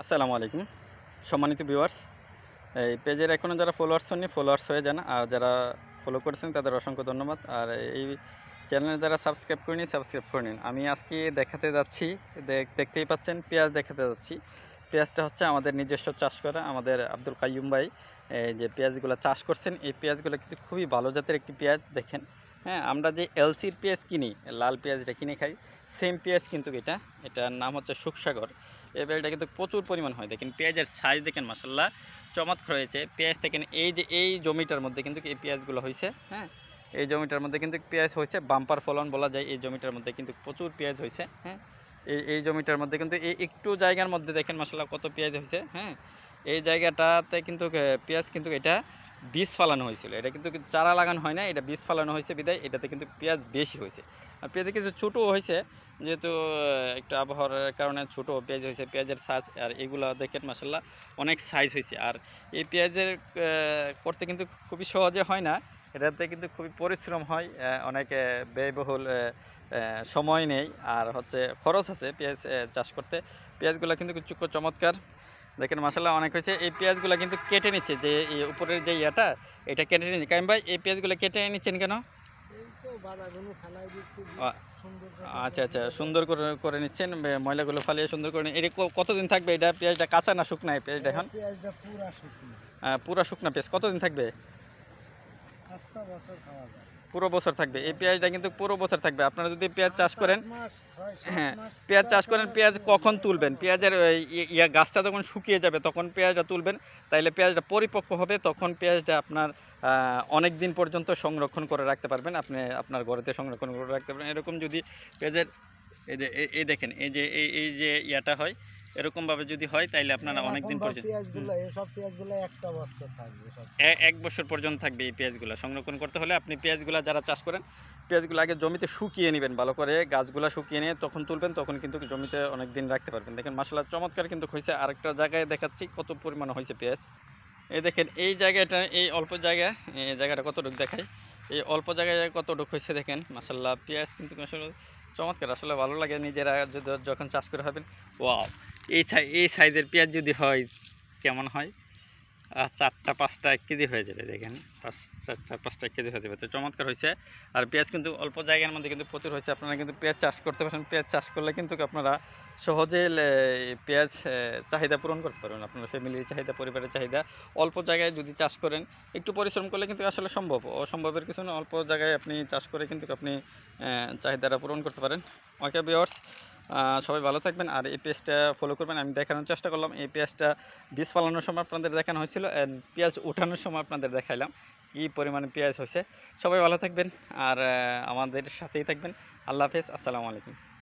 আসসালামু আলাইকুম। সম্মানিত ভিউয়ার্স এই পেজের এখনও যারা ফলোয়ার্স হননি ফলোয়ার্স হয়ে যান। আর যারা ফলো করেছেন, তাদের অসংখ্য ধন্যবাদ। আর এই চ্যানেলে যারা সাবস্ক্রাইব করেনি সাবস্ক্রাইব করে নিন। আমি আজকে দেখাতে যাচ্ছি দেখ- দেখতেই পাচ্ছেন, পেঁয়াজ দেখাতে যাচ্ছি। পেঁয়াজটা হচ্ছে আমাদের নিজস্ব চাষ করা, আমাদের আব্দুল কাইয়ুম ভাই যে পেঁয়াজগুলো চাষ করছেন, এই পেঁয়াজগুলো কিন্তু খুবই ভালো জাতের একটি পেঁয়াজ, দেখেন। হ্যাঁ আমরা যে এলসির পেঁয়াজ কিনি, লাল পেঁয়াজটা কিনে খাই সেম পেঁয়াজ কিন্তু এটা। এটার নাম হচ্ছে সুখসাগর এই পেঁয়াজটা কিন্তু প্রচুর পরিমাণ হয়। দেখেন পেঁয়াজের সাইজ দেখেন মাসাল্লাহ চমৎকার হয়েছে। পেঁয়াজ দেখেন এই যে এই জমিটার মধ্যে কিন্তু এই পেঁয়াজগুলো হয়েছে হ্যাঁ? এই জমিটার মধ্যে কিন্তু পেঁয়াজ হয়েছে, বাম্পার ফলন বলা যায়, এই জমিটার মধ্যে কিন্তু প্রচুর পেঁয়াজ হয়েছে হ্যাঁ? এই এই জমিটার মধ্যে কিন্তু এই একটু জায়গার মধ্যে দেখেন মাসাল্লাহ কত পেঁয়াজ হয়েছে হ্যাঁ? এই জায়গাটাতে কিন্তু পেঁয়াজ কিন্তু এটা বীজ ফালানো হয়েছিল। এটা কিন্তু চারা লাগানো হয় না এটা বীজ ফালানো হয়েছে বিদায়, এটাতে কিন্তু পেঁয়াজ বেশি হয়েছে। আর পেঁয়াজে কিছু ছোটো হয়েছে, যেহেতু একটু আবহাওয়ার কারণে ছোটো পেঁয়াজ হয়েছে, পেঁয়াজের সাইজ আর এগুলো দেখেন মাসাল্লাহ অনেক সাইজ হয়েছে। আর এই পেঁয়াজের করতে কিন্তু খুবই সহজে হয় না, এটাতে কিন্তু খুবই পরিশ্রম হয় অনেক ব্যয়বহুল সময় নেই, আর হচ্ছে খরচ আছে পেঁয়াজ চাষ করতে। পেঁয়াজগুলো কিন্তু কিছু চমৎকার। দেখেন মাসাল্লাহ অনেক হয়েছে। এই পেঁয়াজগুলো কিন্তু কেটে নিচ্ছে যে এই উপরের যে ইয়েটা এটা কেটে নিচ্ছে। কারণ ভাই এই পেঁয়াজগুলো কেটে নিচ্ছেন কেন? আচ্ছা আচ্ছা সুন্দর করে করে নিচ্ছেন ময়লাগুলো ফালিয়ে সুন্দর করে এটা কতদিন থাকবে? এটা পেঁয়াজটা কাঁচা না শুকনা এই পেঁয়াজটা এখন? পেঁয়াজটা পুরা শুকনো। আহ, পুরো শুকনা পেঁয়াজ। কতদিন থাকবে? বছর খাওয়া যায়। পুরো বছর থাকবে। এই পেঁয়াজটা কিন্তু পুরো বছর থাকবে। আপনারা যদি পেঁয়াজ চাষ করেন হ্যাঁ, পেঁয়াজ চাষ করেন পেঁয়াজ কখন তুলবেন? পেঁয়াজের ইয়া গাছটা যখন শুকিয়ে যাবে তখন পেঁয়াজটা তুলবেন। তাইলে পেঁয়াজটা পরিপক্ক হবে তখন পেঁয়াজটা আপনার অনেক দিন পর্যন্ত সংরক্ষণ করে রাখতে পারবেন। আপনি আপনার ঘরেতে সংরক্ষণ করে রাখতে পারবেন। এরকম যদি পেঁয়াজের এই যে এই- দেখেন এই যে এই এই যে ইয়াটা হয় এরকমভাবে যদি হয় তাইলে আপনারা অনেক দিন পর্যন্ত পেঁয়াজগুলো এসব পেঁয়াজগুলো একটা বছর থাকবে সব। এক বছর পর্যন্ত থাকবে এই পেঁয়াজগুলো। সংরক্ষণ করতে হলে আপনি পেঁয়াজগুলো যারা চাষ করেন পেঁয়াজগুলো আগে জমিতে শুকিয়ে নেবেন ভালো করে গাছগুলো শুকিয়ে নিয়ে তখন তুলবেন তখন কিন্তু জমিতে অনেক দিন রাখতে পারবেন। দেখেন মশলা চমৎকার কিন্তু হয়েছে আরেকটা জায়গায় দেখাচ্ছি কত পরিমাণে হয়েছে পেঁয়াজ। এই দেখেন এই জায়গাটা এই অল্প জায়গা এই জায়গাটা কতটুকু দেখায় এই অল্প জায়গায় কতটুকু হয়েছে দেখেন মাসাল্লাহ পেঁয়াজ কিন্তু আসলে চমৎকার। আসলে ভালো লাগে নিজেরা যদি যখন চাষ করে হবেন ওয়াও। এই এই সাইজের পেঁয়াজ যদি হয়, কেমন হয়? আর চারটা, পাঁচটা এক কেজি হয়ে যাবে, দেখেন। চারটা পাঁচটা কেজি হয়ে যাবে। চমৎকার হয়েছে। আর পেঁয়াজ কিন্তু অল্প জায়গার মধ্যে কিন্তু প্রচুর হয়েছে। আপনারা কিন্তু পেঁয়াজ চাষ করতে পারেন পেঁয়াজ চাষ করলে কিন্তু আপনারা সহজে পেঁয়াজ চাহিদা পূরণ করতে পারবেন। আপনার ফ্যামিলির চাহিদা, পরিবারের চাহিদা। অল্প জায়গায় যদি চাষ করেন, একটু পরিশ্রম করলে কিন্তু আসলে সম্ভব। অসম্ভবের কিছু না, অল্প জায়গায় আপনি চাষ করে কিন্তু আপনি চাহিদাটা পূরণ করতে পারেন। ওকে বিয়ার্স সবাই ভালো থাকবেন। আর এই পেজটা ফলো করবেন। আমি দেখানোর চেষ্টা করলাম। এই পেঁয়াজটা বীজ ফালানোর সময় আপনাদের দেখানো হয়েছিল। অ্যান্ড পেঁয়াজ ওঠানোর সময় আপনাদের দেখাইলাম। কী পরিমাণে পেঁয়াজ হয়েছে? সবাই ভালো থাকবেন আর আমাদের সাথেই থাকবেন। আল্লাহ হাফেজ, আসসালামু আলাইকুম।